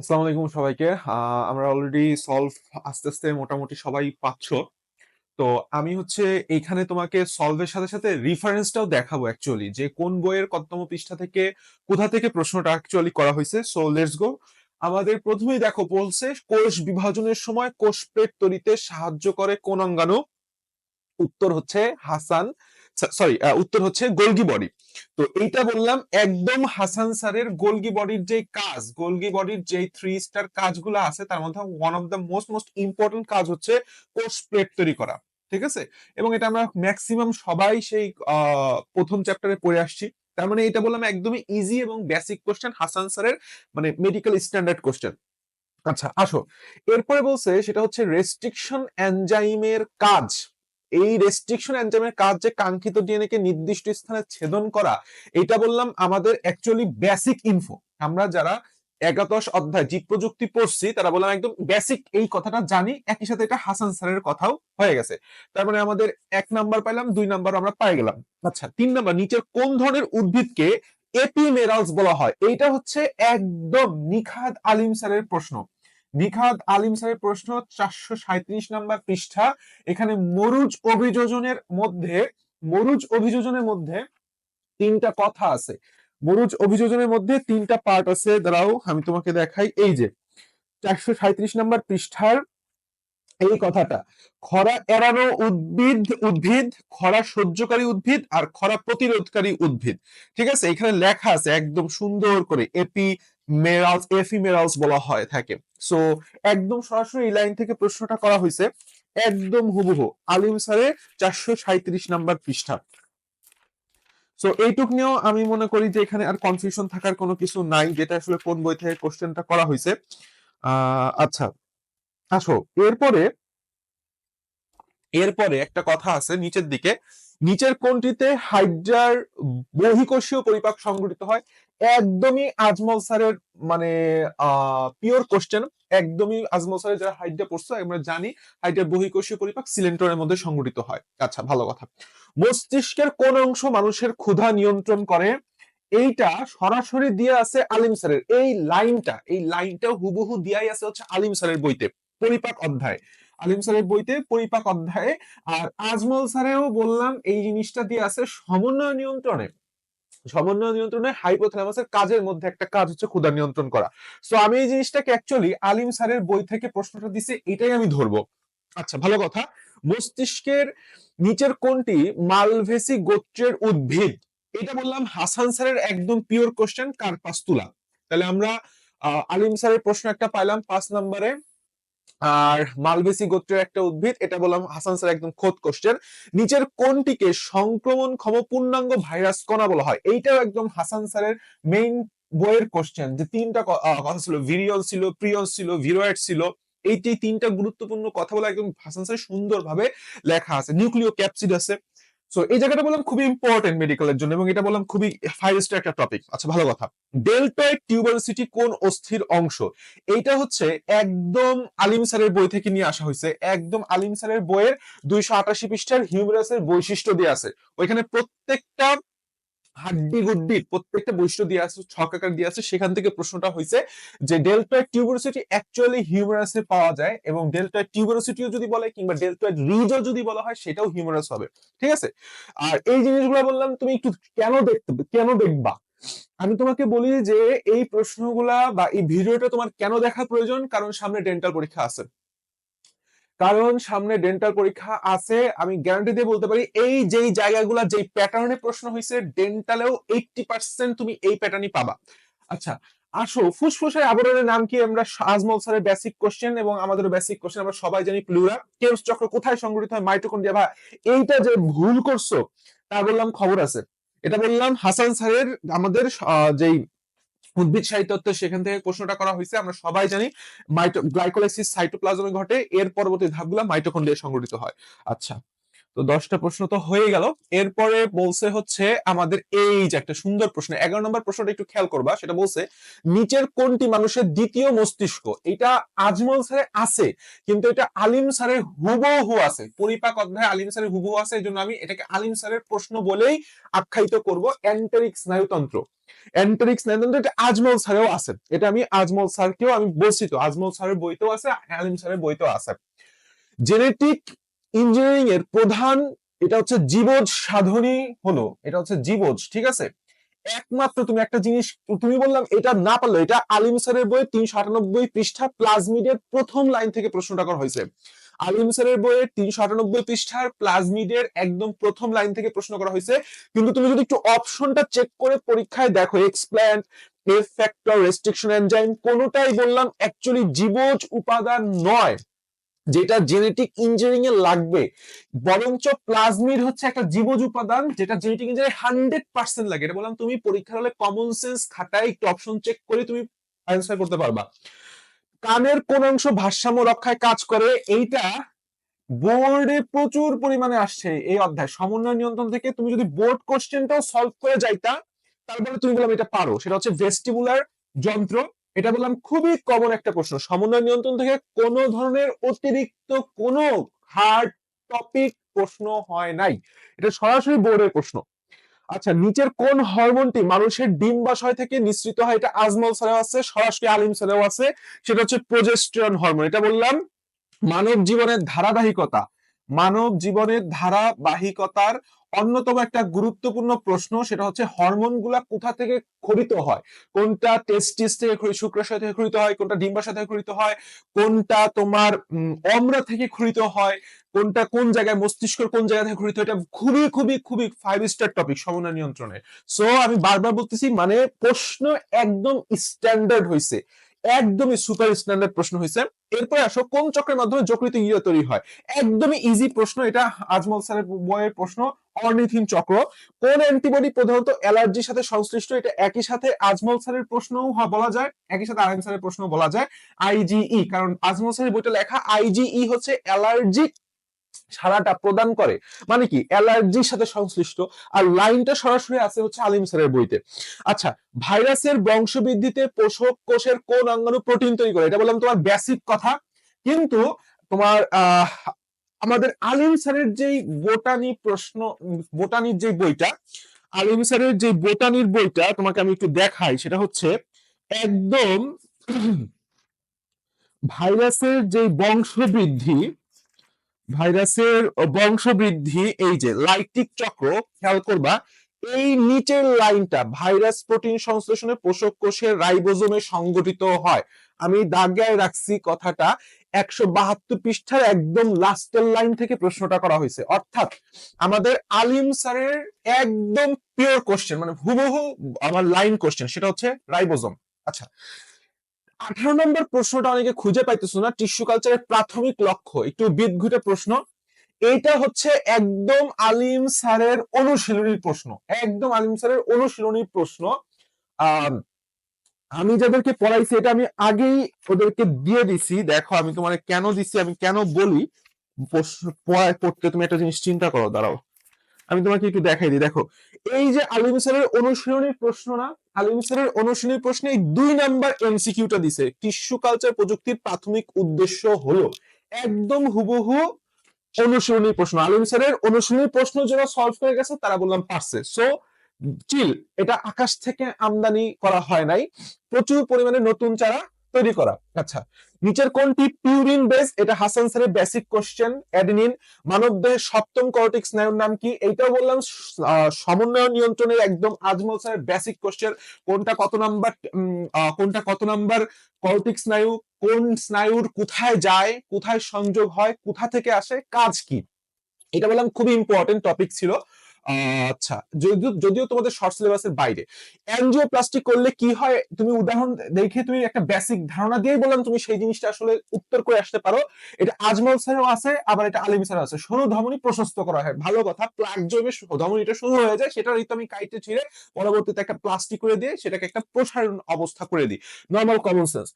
আসসালামু আলাইকুম সবাইকে। আমরা অলরেডি সলভ আস্তে আস্তে মোটামুটি সবাই পাচ্ছ। তো আমি হচ্ছে এইখানে তোমাকে সলভের সাথে সাথে রেফারেন্সটাও দেখাবো অ্যাকচুয়ালি যে কোন বইয়ের কততম পৃষ্ঠা থেকে কোথা থেকে প্রশ্নটা অ্যাকচুয়ালি করা হয়েছে। সো লেটস গো আমাদের প্রথমেই দেখো বলছে, কোষ বিভাজনের সময় কোষ প্লেট তৈরিতে সাহায্য করে কোন অঙ্গাণু? উত্তর হচ্ছে হাসান। সরি উত্তর হচ্ছে গোলগি বডি তো এইটা বললাম একদম হাসান স্যারের গোলগি বডির যে কাজ গোলগি বডির যে থ্রি স্টার কাজগুলো আছে, তার মধ্যে one of the most most important কাজ হচ্ছে কোষ প্লেট তৈরি করা, ঠিক আছে? এবং এটা আমরা ম্যাক্সিমাম সবাই সেই প্রথম চ্যাপ্টারে পড়ে আসছি। তার মানে এটা বললাম একদমই ইজি এবং বেসিক কোশ্চেন হাসান স্যারের মানে মেডিকেল স্ট্যান্ডার্ড কোশ্চেন আচ্ছা আসো। এরপরে বলছে সেটা হচ্ছে রেস্ট্রিকশন এনজাইমের কাজ। এই রেস্ট্রিকশন এনজাইমের কাজ যে কাঙ্ক্ষিত ডিএনএ কে নির্দিষ্ট স্থানে ছেদন করা, এটা বললাম আমাদের অ্যাকচুয়ালি বেসিক ইনফো আমরা যারা একাদশ অধ্যায় জীব প্রযুক্তি পড়ছি, তারা বললাম একদম বেসিক এই কথাটা জানি, একই সাথে এটা হাসান স্যারের কথাও হয়ে গেছে। তার মানে আমাদের এক নাম্বার পাইলাম, দুই নাম্বার আমরা পাই গেলাম। আচ্ছা তিন নাম্বার নিচের কোন ধরনের উদ্ভিদকে এপিমেরালস বলা হয়? এইটা হচ্ছে একদম নিখাদ আলিম স্যারের প্রশ্ন। নিখাদ আলিম স্যারের প্রশ্ন, চারশো সাঁত্রিশ নাম্বার পৃষ্ঠা। এখানে মরুজ অভিযোজনের মধ্যে, মরুজ অভিযোজনের মধ্যে তিনটা কথা আছে। মরুজ অভিযোজনের মধ্যে তিনটা পার্ট আছে। দাঁড়াও, আমি তোমাকে দেখাই। এই যে, চারশো সাঁত্রিশ নাম্বার পৃষ্ঠার এই কথাটা, খরা এড়ানো উদ্ভিদ উদ্ভিদ, খরা সহ্যকারী উদ্ভিদ আর খরা প্রতিরোধকারী উদ্ভিদ। ঠিক আছে? এখানে লেখা আছে একদম সুন্দর করে এপি মেরালস বলা হয় থাকে। সো একদম সরাসরি এই লাইন থেকে প্রশ্নটা করা হয়েছে, একদম হুবহু। আলিম স্যারের চারশো সাঁত্রিশ নাম্বার পৃষ্ঠা। সো এইটুক নিয়েও আমি মনে করি যে এখানে আর কনফিউশন থাকার কোনো কিছু নাই, যেটা আসলে কোন বই থেকে কোশ্চেনটা করা হয়েছে। আচ্ছা আসো, এরপরে এরপরে একটা কথা আছে নিচের দিকে। নিচের কোনটিতে হাইড্রার বহিকোষীয় পরিপাক সংঘটিত হয়। একদমই আজমল স্যারের মানে পিওর কোশ্চেন একদমই আজমল স্যারের যারা হাইড্রা পড়ছে আমরা জানি হাইড্রার বহিকোষীয় পরিপাক সিলেন্টরের মধ্যে সংঘটিত হয়। আচ্ছা ভালো কথা। মস্তিষ্কের কোন অংশ মানুষের ক্ষুধা নিয়ন্ত্রণ করে, এইটা সরাসরি দিয়ে আছে আলিম স্যারের। এই লাইনটা এই লাইনটা হুবহু দিয়াই আছে হচ্ছে আলিম স্যারের বইতে। পরিপাক অধ্যায়। আলিম স্যারের বইতে পরিপাক অধ্যায়ে, আর আজমল স্যারেও বললাম এই জিনিসটা দিয়ে আছে সমন্বয় নিয়ন্ত্রণে। সমন্বয় নিয়ন্ত্রণে হাইপোথ্যালামাসের কাজের মধ্যে একটা কাজ হচ্ছে ক্ষুধা নিয়ন্ত্রণ করা। সো আমি এই জিনিসটাকে অ্যাকচুয়ালি আলিম স্যারের বই থেকে প্রশ্নটা দিছি, এটাই আমি ধরবো। আচ্ছা ভালো কথা। মস্তিষ্কের নিচের কোনটি মালভেসি গোত্রের উদ্ভিদ। এটা বললাম হাসান স্যারের একদম পিওর কোশ্চেন কার্পাস্তুলা তাহলে আমরা আলিম স্যারের প্রশ্ন একটা পাইলাম পাঁচ নম্বরে। আর মালবেসি গোত্রের একটা উদ্ভিদ, এটা বললাম হাসান স্যার একদম খোদ কোশ্চেন নিচের কোনটিকে সংক্রমণ ক্ষম পূর্ণাঙ্গ ভাইরাস কণা বলা হয়? এইটাও একদম হাসান স্যারের মেইন বইয়ের কোশ্চেন যে তিনটা কথা ছিল ভিরিয়ন ছিল প্রিয়ন ছিল ভিরোয়েড ছিল, এই তিনটা গুরুত্বপূর্ণ কথা বলে একদম হাসান স্যার সুন্দরভাবে লেখা আছে। নিউক্লিও ক্যাপসিড আছে সো এই জায়গাটা বললাম খুবই ইম্পর্টেন্ট মেডিকেলের জন্য এবং এটা বললাম খুবই ফাইভ একটা টপিক আচ্ছা ভালো কথা। ডেল্টয়েড টিউবারসিটি কোন অস্থির অংশ? এইটা হচ্ছে একদম আলিম স্যারের বই থেকে নিয়ে আসা হয়েছে। একদম আলিম স্যারের বইয়ের দুইশো আটাশি পৃষ্ঠার হিউমারাসের বৈশিষ্ট্য দিয়ে আছে। ওইখানে প্রত্যেকটা হাড্ডি গুড্ডির প্রত্যেকটা বৈশিষ্ট্য দিয়ে আছে ছকাকার দিয়ে আছে সেখান থেকে প্রশ্নটা হয়েছে যে ডেল্টয়েড টিউবারসিটি অ্যাকচুয়ালি হিউমারাসে পাওয়া যায় এবং ডেল্টয়েড টিউবারসিটিও যদি বলে কিংবা ডেল্টয়েড রিজও যদি বলা হয় সেটাও হিউমারাস হবে ঠিক আছে? আর এই জিনিসগুলো বললাম তুমি একটু কেন দেখতে কেন দেখবা? আমি তোমাকে বলি যে এই প্রশ্নগুলা বা এই ভিডিওটা তোমার কেন দেখা প্রয়োজন? কারণ সামনে ডেন্টাল পরীক্ষা আছে। কারণ সামনে ডেন্টাল পরীক্ষা আছে, আমি গ্যারান্টি দিয়ে বলতে পারি, এই যেই জায়গাগুলো, যেই প্যাটার্নে প্রশ্ন হয়েছে ডেন্টালেও এইটটি পার্সেন্ট তুমি এই প্যাটার্নই পাবা। আচ্ছা আসো, ফুসফুসের আবরণের নাম কি? আমরা আজমল স্যারের বেসিক কোশ্চেন এবং আমাদের বেসিক কোশ্চেন আমরা সবাই জানি প্লুরা কেমস চক্র কোথায় সংগঠিত হয়? মাইটোকন্ড্রিয়া বা এইটা যে ভুল করছ তা বললাম খবর আছে। এটা বললাম হাসান স্যারের, আমাদের যেই উদ্ভিদ সাহিত্য সেখান থেকে প্রশ্নটা করা হয়েছে, আমরা সবাই জানি মাইটো গ্লাইকোলাইসিস সাইটোপ্লাজমে ঘটে, এর পরবর্তী ধাপগুলো মাইটোকন্ড্রিয়া সংগঠিত হয়। আচ্ছা। তো দশটা প্রশ্ন তো হয়ে গেল। এরপরে বলছে হচ্ছে আমাদের এই যে একটা সুন্দর প্রশ্ন, এগারো নম্বর প্রশ্নটা একটু খেয়াল করবা, সেটা বলছে, নিচের কোনটি মানুষের দ্বিতীয় মস্তিষ্ক? এটা আজমল স্যারে আছে, কিন্তু এটা আলিম স্যারের হুবহু আছে। পরিপাক অধ্যায় আলিম স্যারের হুবহু আছে এই জন্য আমি এটাকে আলিম স্যারের প্রশ্ন বলেই আখ্যায়িত করব এন্টারিক স্নায়ুতন্ত্র। এন্টারিক স্নায়ুতন্ত্র এটা আজমল স্যারেও আছে। এটা আমি আজমল স্যারকেও আমি বলছি তো, আজমল স্যারের বইতেও আছে, আলিম স্যারের বইতেও আছে। জেনেটিক ইঞ্জিনিয়ারিং এর প্রধান, এটা হচ্ছে জীবজ সাধনী হলো, এটা হচ্ছে জীবজ, ঠিক আছে? একমাত্র তুমি একটা জিনিস, তুমি বললাম এটা না পারল, এটা আলিম স্যারের বই তিনশো আটানব্বই পৃষ্ঠা, প্লাজমিডের প্রথম লাইন থেকে প্রশ্নটা করা হয়েছে। আলিম স্যারের বইয়ে তিনশো আটানব্বই পৃষ্ঠার প্লাজমিডের একদম প্রথম লাইন থেকে প্রশ্ন করা হয়েছে। কিন্তু তুমি যদি একটু অপশনটা চেক করে পরীক্ষায় দেখো explant F factor restriction enzyme কোনোটাই বললাম অ্যাকচুয়ালি জীবজ উপাদান নয়। যেটা জেনেটিক ইঞ্জিনিয়ারিং এ লাগবে। বরঞ্চ প্লাজমিড হচ্ছে একটা জীবজ উপাদান, যেটা জেনেটিক ইঞ্জিনিয়ারিং হান্ড্রেড পার্সেন্ট লাগে। এটা বললাম, তুমি পরীক্ষার হলে কমন সেন্স খাতায় একটু অপশন চেক করে তুমি অ্যান্সার করতে পারবা। কানের কোন অংশ ভারসাম্য রক্ষায় কাজ করে, এইটা বোর্ডে প্রচুর পরিমাণে আসছে এই অধ্যায়। সমন্বয় নিয়ন্ত্রণ থেকে তুমি যদি বোর্ড কোশ্চেনটাও সলভ করে যাইতা, তারপরে তুমি বললাম এটা পারো। সেটা হচ্ছে ভেস্টিবুলার যন্ত্র। এটা বললাম খুবই কমন একটা প্রশ্ন। সমন্বয় নিয়ন্ত্রণ থেকে কোনো ধরনের অতিরিক্ত কোনো হার্ড টপিক প্রশ্ন হয় নাই। এটা সরাসরি বোর্ডের প্রশ্ন। আচ্ছা নিচের কোন হরমোনটি মানুষের ডিম্বাশয় থেকে নিঃসৃত হয়? এটা আজমল স্যারেও আছে, সরাসরি আলিম স্যারেও আছে। সেটা হচ্ছে প্রজেস্ট্রন হরমোন এটা বললাম মানব জীবনের ধারাবাহিকতা। মানব জীবনের ধারাবাহিকতার অন্যতম একটা গুরুত্বপূর্ণ প্রশ্ন, সেটা হচ্ছে হরমোনগুলা কোথা থেকে খরিত হয়? কোনটা টেস্টিস থেকে শুক্রাশয় থেকে খরিত হয়? কোনটা ডিম্বাশয় থেকে খরিত হয়? কোনটা তোমার অমরা থেকে খরিত হয়? কোনটা কোন জায়গায় মস্তিষ্ক কোন জায়গা থেকে হয়? এটা খুবই খুবই খুবই ফাইভ স্টার টপিক সমন্বয় নিয়ন্ত্রণে সো আমি বারবার বলতেছি মানে প্রশ্ন একদম স্ট্যান্ডার্ড হয়েছে একদমই সুপার স্ট্যান্ডার্ড প্রশ্ন হয়েছে এরপরে আসো, কোন চক্রের মাধ্যমে যকৃত ইউরিয়া তৈরি হয়? একদমই ইজি প্রশ্ন এটা, আজমল স্যারের বইয়ের প্রশ্ন, অর্নিথিন চক্র। কোন অ্যান্টিবডি প্রধানত অ্যালার্জির সাথে সংশ্লিষ্ট? এটা একই সাথে আজমল স্যারের প্রশ্নও বলা যায়, একই সাথে আরএম স্যারের প্রশ্ন বলা যায়। আইজিই কারণ আজমল স্যারের বইটা লেখা আইজিই হচ্ছে অ্যালার্জিক সারাটা প্রদান করে। মানে কি? অ্যালার্জির সাথে সংশ্লিষ্ট। আর লাইনটা সরাসরি আছে হচ্ছে আলিম স্যারের বইতে। আচ্ছা ভাইরাসের বংশবৃদ্ধিতে পোষক কোষের কোন অঙ্গাণু প্রোটিন তৈরি করে? এটা বললাম তোমার বেসিক কথা। কিন্তু তোমার আমাদের আলিম স্যারের যেই বোটানি প্রশ্ন, বোটানির যে বইটা, আলিম স্যারের যে বোটানির বইটা তোমাকে আমি একটু দেখাই, সেটা হচ্ছে একদম ভাইরাসের যে বংশবৃদ্ধি ভাইরাসের বংশবৃদ্ধি, এই যে লাইটিক চক্র, খেয়াল করবা, এই নিচের লাইনটা ভাইরাস প্রোটিন সংশ্লেষণে পোষক কোষের রাইবোজোমে সংগঠিত হয়। আমি দাগায় রাখছি কথাটা, একশো বাহাত্তর পৃষ্ঠার একদম লাস্টের লাইন থেকে প্রশ্নটা করা হয়েছে। অর্থাৎ আমাদের আলিম স্যারের একদম পিওর কোশ্চেন মানে হুবহু আমার লাইন কোশ্চেন সেটা হচ্ছে রাইবোজোম। আচ্ছা আঠারো নম্বর প্রশ্নটা অনেকে খুঁজে পাইতেছো না টিস্যু কালচারের প্রাথমিক লক্ষ্য, একটু বিদঘুটে প্রশ্ন। এটা হচ্ছে একদম আলিম স্যারের অনুশীলনীর প্রশ্ন, একদম আলিম স্যারের অনুশীলনীর প্রশ্ন। আমি যাদেরকে পড়াইছি, এটা আমি আগেই ওদেরকে দিয়ে দিছি। দেখো, আমি তোমার কেন দিছি, আমি কেন বলি? পড়তে তুমি একটা জিনিস চিন্তা করো, দাঁড়াও। আমি তোমাকে একটু দেখাই দিই, দেখো। এই যে আলিম স্যারের অনুশীলনীর প্রশ্ন না আলিম স্যারের অনুশীলনীর প্রশ্নে দুই নাম্বার এমসিকিউটা দিছে টিস্যু কালচার প্রযুক্তির প্রাথমিক উদ্দেশ্য হলো, একদম হুবহু অনুশীলনী প্রশ্ন। আলিম স্যারের অনুশীলনী প্রশ্ন যারা সলভ করে গেছে, তারা বললাম পারছে। সো চিল এটা আকাশ থেকে আমদানি করা হয় নাই। প্রচুর পরিমাণে নতুন চারা তৈরি করা। আচ্ছা নিচের কোনটি? পিউরিন বেস এটা হাসান স্যারের বেসিক কোশ্চেন অ্যাডেনিন মানবদেহের সপ্তম কর্টিক স্নায়ুর নাম কি? এইটাও বললাম সমন্বয় নিয়ন্ত্রণের একদম আজমল স্যারের বেসিক কোশ্চেন কোনটা কত নাম্বার কোনটা কত নাম্বার কর্টিক স্নায়ু, কোন স্নায়ুর কোথায় যায়, কোথায় সংযোগ হয়, কোথা থেকে আসে, কাজ কি? এটা বললাম খুবই ইম্পর্টেন্ট টপিক ছিল। আচ্ছা যদিও যদিও তোমাদের শর্ট সিলেবাসের বাইরে। অ্যানজিওপ্লাস্টি করলে কি হয়? তুমি উদাহরণ দেখে তুমি একটা বেসিক ধারণা দিয়ে বললাম, তুমি সেই জিনিসটা আসলে উত্তর করে আসতে পারো। এটা আজমল স্যারও আছে, আবার এটা আলিম স্যার আছে। সরু ধমনী প্রশস্ত করা হয়। ভালো কথা প্লাগ জমে ধমনীটা শুরু হয়ে যায়, সেটা ঋতু আমি কাইটে ছিঁড়ে পরবর্তীতে একটা প্লাস্টিক করে দিয়ে সেটাকে একটা প্রসারণ অবস্থা করে দিই। নর্মাল কমন সেন্স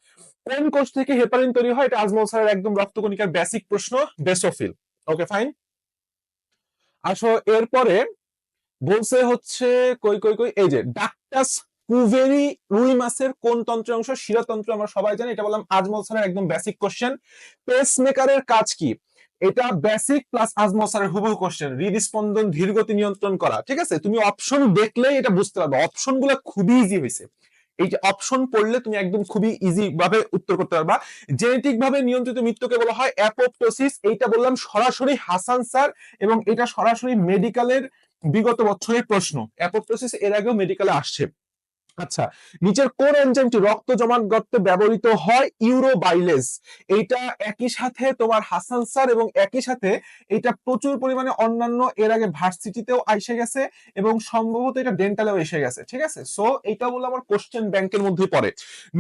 কোন কোষ থেকে হেপারিন তৈরি হয়? এটা আজমল স্যারের একদম রক্তকণিকার বেসিক প্রশ্ন বেসোফিল ওকে ফাইন আসো, এরপরে বলছে হচ্ছে, কই কই কই, এই যে ডাক্টাস কুভেরি রুই মাছের কোন তন্ত্রের অংশ? শিরাতন্ত্র আমরা সবাই জানি, এটা বললাম আজমল স্যারের একদম বেসিক কোশ্চেন পেস মেকারের কাজ কি? এটা বেসিক প্লাস আজমল স্যারের হুবহু কোশ্চেন হৃদস্পন্দন ধীরগতি নিয়ন্ত্রণ করা, ঠিক আছে? তুমি অপশন দেখলেই এটা বুঝতে পারবে। অপশনগুলো খুবই ইজি হয়েছে। এই যে অপশন পড়লে তুমি একদম খুবই ইজি ভাবে উত্তর করতে পারবা। জেনেটিক ভাবে নিয়ন্ত্রিত মৃত্যুকে বলা হয় অ্যাপোপ্টোসিস এইটা বললাম সরাসরি হাসান স্যার এবং এটা সরাসরি মেডিকেলের বিগত বছরের প্রশ্ন অ্যাপোপ্টোসিস এর আগেও মেডিকেলে আসছে। আচ্ছা নিচের কোন এনজাইমটি রক্ত জমাট করতে ব্যবহৃত হয়? ইউরোবাইলেজ। এইটা একই সাথে তোমার হাসান স্যার এবং একই সাথে এটা প্রচুর পরিমাণে অন্যান্য এর আগে ভার্সিটিতেও এসে গেছে এবং সম্ভবত এটা ডেন্টালেও এসে গেছে, ঠিক আছে? সো এটা বলে আমার কোশ্চেন ব্যাংকের মধ্যে পড়ে।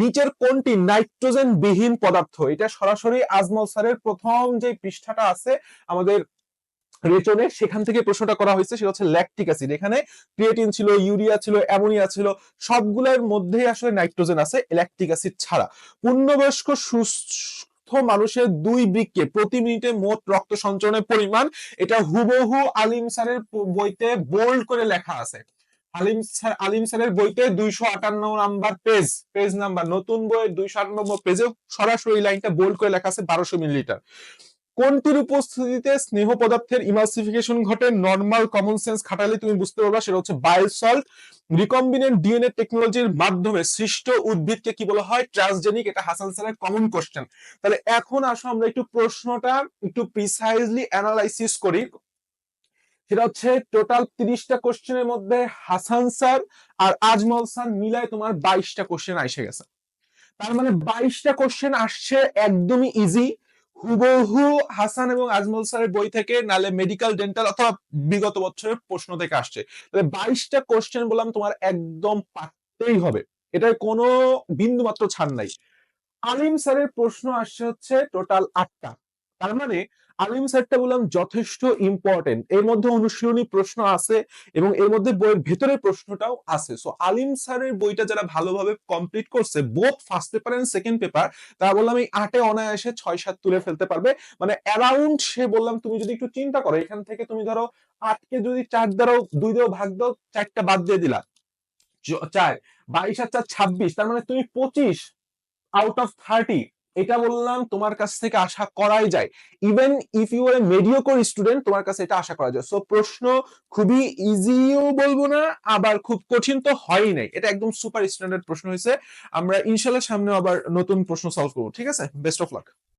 নিচের কোনটি নাইট্রোজেন বিহীন পদার্থ? এটা সরাসরি আজমল স্যারের প্রথম যে পৃষ্ঠাটা আছে, আমাদের রেচনে সেখান থেকে প্রশ্নটা করা হয়েছে, সেটা হচ্ছে ল্যাকটিক অ্যাসিড এখানে ক্রিয়েটিন ছিল ইউরিয়া ছিল অ্যামোনিয়া ছিল, সবগুলোর মধ্যেই আসলে নাইট্রোজেন আছে ল্যাকটিক অ্যাসিড ছাড়া। পূর্ণবয়স্ক, সুস্থ মানুষের দুই বৃক্কে প্রতি মিনিটে মোট রক্ত সঞ্চরণের পরিমাণ, এটা হুবহু আলিম স্যারের বইতে বোল্ড করে লেখা আছে। আলিম স্যার, আলিম স্যারের বইতে দুইশো আটান্ন নাম্বার পেজ পেজ নাম্বার নতুন বইয়ের দুইশো আটান্ন পেজে সরাসরি লাইনটা বোল্ড করে লেখা আছে বারোশো মিলিলিটার কোনটির উপস্থিতিতে স্নেহ পদার্থের ইমালসিফিকেশন ঘটে? নর্মাল কমন সেন্স খাটালে তুমি বুঝতে পারবা, সেটা হচ্ছে বায়োসল্ট রিকম্বিনেন্ট ডিএনএ টেকনোলজির মাধ্যমে সৃষ্ট উদ্ভিদকে কি বলা হয়? ট্রান্সজেনিক এটা হাসান স্যারের কমন কোশ্চেন তাহলে এখন আসো আমরা একটু প্রশ্নটা একটু প্রিসাইজলি অ্যানালাইসিস করি। সেটা হচ্ছে টোটাল তিরিশটা কোশ্চেনের মধ্যে হাসান স্যার আর আজমল স্যার মিলায় তোমার বাইশটা কোশ্চেন এসে গেছে। তার মানে বাইশটা কোশ্চেন আসছে একদমই ইজি হুবহু হাসান এবং আজমল স্যারের বই থেকে নালে মেডিকেল ডেন্টাল অথবা বিগত বছরের প্রশ্ন থেকে আসছে। তাহলে বাইশটা কোশ্চেন বললাম তোমার একদম পারতেই হবে। এটার কোনো বিন্দু মাত্র ছাড় নাই। আলিম স্যারের প্রশ্ন আসছে হচ্ছে টোটাল আটটা। তার মানে আলিম স্যারটা বললাম, যথেষ্ট ইম্পর্টেন্ট এর মধ্যে অনুশীলনী প্রশ্ন আছে এবং এর মধ্যে বইয়ের ভেতরের প্রশ্নটাও আছে। সো আলিম স্যারের বইটা যারা ভালোভাবে কমপ্লিট করছে both first paper and second paper তারা বললাম এই আটে অনায়াসে ছয়, সাত তুলে ফেলতে পারবে। মানে অ্যারাউন্ড সে বললাম, তুমি যদি একটু চিন্তা করো, এখান থেকে তুমি ধরো আটকে যদি চার দ্বারাও দুই দাও, ভাগ দাও, চারটা বাদ দিয়ে দিলা। চার, বাইশ আর চার, ছাব্বিশ। তার মানে তুমি পঁচিশ আউট অফ থার্টি এটা বললাম তোমার কাছ থেকে আশা করাই যায়। Even if you are a mediocre student তোমার কাছে এটা আশা করা যায়। সো প্রশ্ন খুবই ইজিও বলব না, আবার খুব কঠিন তো হয়ই নাই। এটা একদম সুপার স্ট্যান্ডার্ড প্রশ্ন হয়েছে আমরা ইনশাল্লাহ সামনে আবার নতুন প্রশ্ন সলভ করব, ঠিক আছে? Best of luck